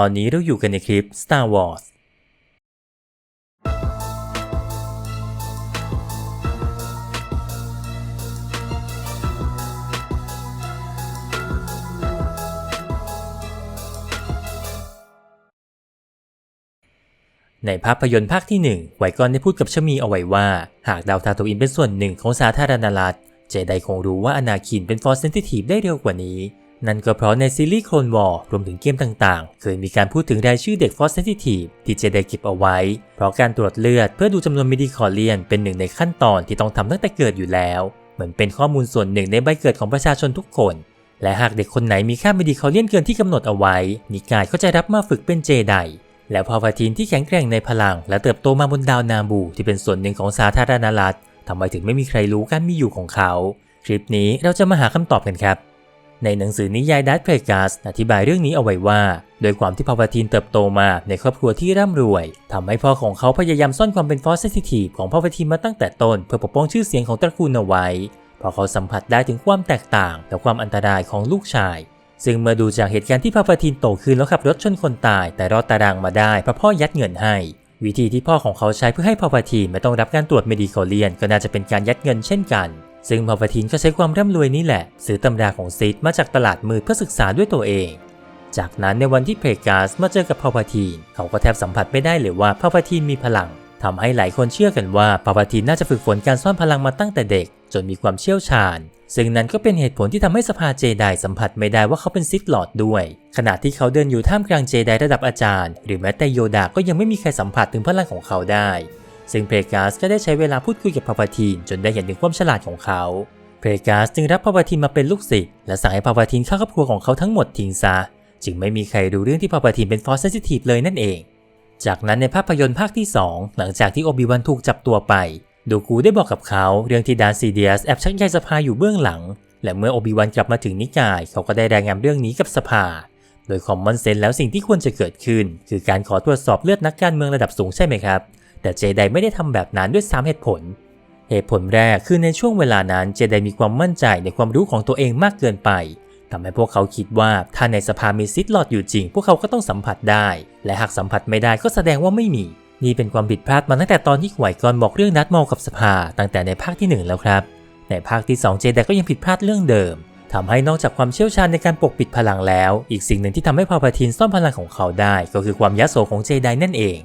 ตอนนี้เราอยู่กันในคลิป Star Wars ในภาพยนตร์ภาคที่ 1 ไวกอนได้พูดกับชมีเอาไว้ว่า หากดาวทาโตอินเป็นส่วนหนึ่งของสาธารณรัฐ เจไดคงรู้ว่าอนาคินเป็นฟอร์เซนซิทีฟได้เร็วกว่านี้ นั่นก็เพราะในซีรีส์โคลนวอร์รวมถึงเกมต่างๆ เคยมีการพูดถึงรายชื่อเด็กฟอร์เซนซิทีฟที่เจไดเก็บเอาไว้ เพราะการตรวจเลือดเพื่อดูจำนวนมิดิคอเลียนเป็นหนึ่งในขั้นตอนที่ต้องทำตั้งแต่เกิดอยู่แล้ว เหมือนเป็นข้อมูลส่วนหนึ่งในใบเกิดของประชาชนทุกคน และหากเด็กคนไหนมีค่ามิดิคอเลียนเกินที่กำหนดเอาไว้ นิกายก็จะรับมาฝึกเป็นเจไดแล้วพอพาทีนที่แข็งแกร่งในพลัง และเติบโตมาบนดาวนาบูที่เป็นส่วนหนึ่งของสาธารณรัฐทำไมถึงไม่มีใครรู้การมีอยู่ของเขา คลิปนี้เราจะมาหาคำตอบกันครับ ในหนังสือนิยายดัตเพลกัสอธิบายเรื่องนี้เอาไว้ว่า โดยความที่พาพาทีนเติบโตมาในครอบครัวที่ร่ำรวยทำให้พ่อของเขาพยายามซ่อนความเป็นฟอสเซนซิทีฟของพาพาทีนมาตั้งแต่ต้นเพื่อปกป้องชื่อเสียงของตระกูลเอาไว้พราะเขาสัมผัสได้ถึงความแตกต่างและความอันตรายของลูกชาย ซึ่งเมื่อดูจากเหตุการณ์ที่พาพาทีนโตขึ้นแล้วขับรถชนคนตาย แต่รอดตารางมาได้เพราะพ่อยัดเงินให้ วิธีที่พ่อของเขาใช้เพื่อให้พาพาทีนไม่ต้องรับการตรวจเมดิคอเลียนก็น่าจะเป็นการยัดเงินเช่นกัน ซึ่งพาพาทีนก็ใช้ความร่ำรวยนี่แหละ ซื้อตำราของซิดมาจากตลาดมืดเพื่อศึกษาด้วยตัวเอง จากนั้นในวันที่เพกาสมาเจอกับพาพาทีน เขาก็แทบสัมผัสไม่ได้เลยว่าพาพาทีนมีพลังทำให้หลายคนเชื่อกันว่าพาพาทีนน่าจะฝึกฝนการซ่อนพลังมาตั้งแต่เด็ก จนมีความเชี่ยวชาญ ซึ่งนั้นก็เป็นเหตุผลที่ทำให้สภาเจไดสัมผัสไม่ได้ว่าเขาเป็นซิธลอดด้วย ขณะที่เขาเดินอยู่ท่ามกลางเจไดระดับอาจารย์ หรือแม้แต่โยดาก็ยังไม่มีใครสัมผัสถึงพลังของเขาได้ ซึ่งเพกาสก็ได้ใช้เวลาพูดคุยกับพาพาทีนจนได้เห็นถึงความฉลาดของเขา เพกาสจึงรับพาพาทีนมาเป็นลูกศิษย์และสั่งให้พาพาทีนเข้าครอบครัวของเขาทั้งหมดทิ้งซะ จึงไม่มีใครรู้เรื่องที่พาพาทีนเป็นฟอร์เซนซิทีฟเลยนั่นเอง จากนั้นในภาพยนตร์ภาคที่ 2 หลังจากที่โอบิวันถูกจับตัวไป ดูกูได้บอกกับเขาเรื่องที่ดานซีเดียสแอบชักใยสภาอยู่เบื้องหลัง และเมื่อโอบิวันกลับมาถึงนิกายเขาก็ได้รายงานเรื่องนี้กับสภา โดยคอมมอนเซนแล้วสิ่งที่ควรจะเกิดขึ้น คือการขอตรวจสอบเลือดนักการเมืองระดับสูงใช่ไหมครับ แต่เจไดไม่ได้ทำแบบนั้นด้วย3เหตุผล เหตุผลแรกคือในช่วงเวลานั้นเจไดมีความมั่นใจในความรู้ของตัวเองมากเกินไปทำให้พวกเขาคิดว่าถ้าในสภามีซิดหลอดอยู่จริง พวกเขาก็ต้องสัมผัสได้ และหากสัมผัสไม่ได้ก็แสดงว่าไม่มีนี่เป็นความผิดพลาดมาตั้งแต่ตอนที่ไหวกอนบอกเรื่องนัดมอลกับสภา ตั้งแต่ในภาคที่ 1 แล้วครับ ในภาคที่ 2 เจไดก็ยังผิดพลาดเรื่องเดิมทำให้นอกจากความเชี่ยวชาญในการปกปิดพลังแล้ว อีกสิ่งหนึ่งที่ทำให้พาพาทินซ่อนพลังของเขาได้ ก็คือความยโสของเจไดนั่นเอง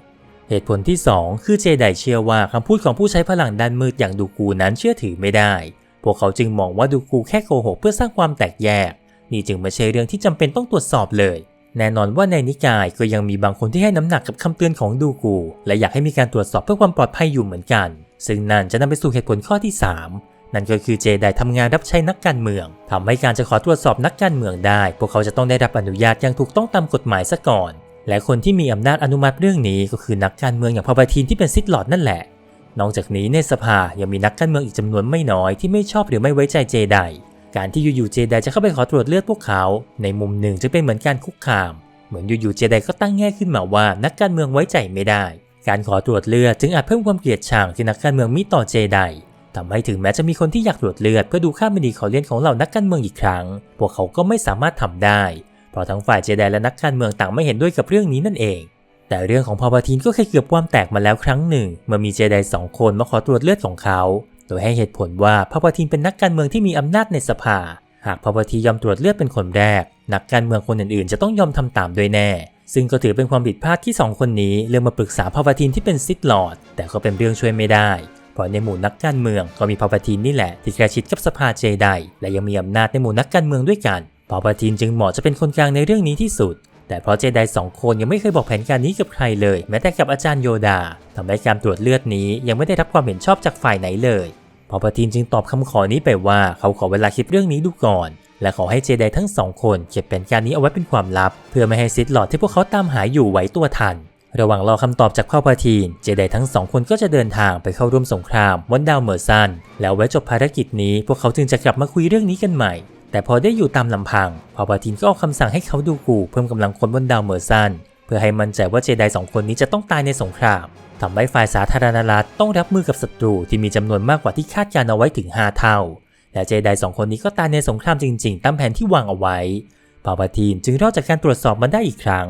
เหตุผลที่ 2 คือเจไดเชื่อว่าคำพูดของผู้ใช้พลังด้านมืดอย่างดูกูนั้นเชื่อถือไม่ได้ พวกเขาจึงมองว่าดูกูแค่โกหกเพื่อสร้างความแตกแยก นี่จึงไม่ใช่เรื่องที่จำเป็นต้องตรวจสอบเลย แน่นอนว่าในนิกายก็ยังมีบางคนที่ให้น้ำหนักกับคำเตือนของดูกู และอยากให้มีการตรวจสอบเพื่อความปลอดภัยอยู่เหมือนกัน ซึ่งนั่นจะนำไปสู่เหตุผลข้อที่ 3 นั่นก็คือเจไดทำงานรับใช้นักการเมืองทำให้การจะขอตรวจสอบนักการเมืองได้ พวกเขาจะต้องได้รับอนุญาตอย่างถูกต้องตามกฎหมายซะก่อน และคนที่มีอำนาจอนุมัติเรื่องนี้ก็คือนักการเมืองอย่างพาพาทีนที่เป็นซิดหลอดนั่นแหละ นอกจากนี้ในสภายังมีนักการเมืองอีกจำนวนไม่น้อยที่ไม่ชอบหรือไม่ไว้ใจเจไดการที่อยู่ๆเจไดจะเข้าไปขอตรวจเลือดพวกเขา ในมุมหนึ่งจะเป็นเหมือนการคุกคาม เหมือนอยู่ๆเจไดก็ตั้งแง่ขึ้นมาว่านักการเมืองไว้ใจไม่ได้ การขอตรวจเลือดจึงอาจเพิ่มความเกลียดชังที่นักการเมืองมีต่อเจไดทำให้ถึงแม้จะมีคนที่อยากตรวจเลือดเพื่อดูค่าไมิดีคอเลียนของเหล่านักการเมืองอีกครั้ง พวกเขาก็ไม่สามารถทำได้ เพราะทั้งฝ่ายเจไดและนักการเมืองต่างไม่เห็นด้วยกับเรื่องนี้นั่นเอง แต่เรื่องของพาพาทีนก็เคยเกือบความแตกมาแล้วครั้งหนึ่ง เมื่อมีเจไดสองคนมาขอตรวจเลือดของเขา โดยให้เหตุผลว่าพาพาทีนเป็นนักการเมืองที่มีอำนาจในสภา หากพาพาทียอมตรวจเลือดเป็นคนแรก นักการเมืองคนอื่นๆ จะต้องยอมทำตามด้วยแน่ซึ่งก็ถือเป็นความผิดพลาดที่สองคนนี้เริ่มมาปรึกษาพาพาทีนที่เป็นซิดลอร์ดแต่ก็เป็นเรื่องช่วยไม่ได้ เพราะในหมู่นักการเมืองก็มีพาพาทีนนี่แหละที่ใกล้ชิดกับสภาเจไดและยังมีอำนาจในหมู่นักการเมืองด้วยกัน พาพาทีนจึงเหมาะจะเป็นคนกลางในเรื่องนี้ที่สุด แต่เพราะเจไดสองคนยังไม่เคยบอกแผนการนี้กับใครเลย แม้แต่กับอาจารย์โยดาทำให้การตรวจเลือดนี้ยังไม่ได้รับความเห็นชอบจากฝ่ายไหนเลยพอปาทีนจึงตอบคำขอนี้ไปว่าเขาขอเวลาคิดเรื่องนี้ดูก่อน และขอให้เจไดทั้งสองคนเก็บแผนการนี้เอาไว้เป็นความลับ เพื่อไม่ให้ซิดหลอดที่พวกเขาตามหาอยู่ไหวตัวทัน ระหว่างรอคำตอบจากพ่อพาทีนเจไดทั้งสองคนก็จะเดินทางไปเข้าร่วมสงครามบนดาวเมอร์ซันแล้วไว้จบภารกิจนี้พวกเขาจึงจะกลับมาคุยเรื่องนี้กันใหม่ แต่พอได้อยู่ตามลำพังพอพาทีนก็ออกคำสั่งให้เขาดูกูเพิ่มกำลังคนบนดาวเมอร์ซันเพื่อให้มั่นใจว่าเจไดสองคนนี้จะต้องตายในสงครามทำให้ฝ่ายสาธารณรัฐต้องรับมือกับศัตรูที่มีจำนวนมากกว่าที่คาดการเอาไว้ถึง 5 เท่า และเจไดสองคนนี้ก็ตายในสงครามจริงๆ ตามแผนที่วางเอาไว้พาปาทีนจึงรอดจากการตรวจสอบมันได้อีกครั้ง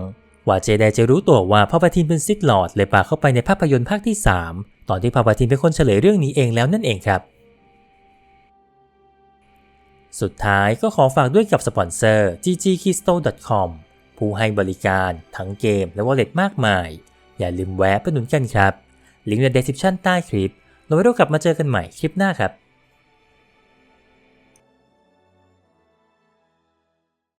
ว่าเจไดจะรู้ตัวว่าพาปาทินเป็นซิดลอร์ดเลยพาเข้าไปในภาพยนตร์ภาคที่ 3 ตอนที่พาปาทินเป็นคนเฉลยเรื่องนี้เองแล้วนั่นเองครับ สุดท้ายก็ขอฝากด้วยกับสปอนเซอร์ ggkisto.com ผู้ให้บริการทั้งเกมและวอลเล็ตมากมาย อย่าลืมแวะไปหนุนกันครับ ลิงก์ใน description ใต้คลิป เราไว้เรากลับมาเจอกันใหม่คลิปหน้าครับ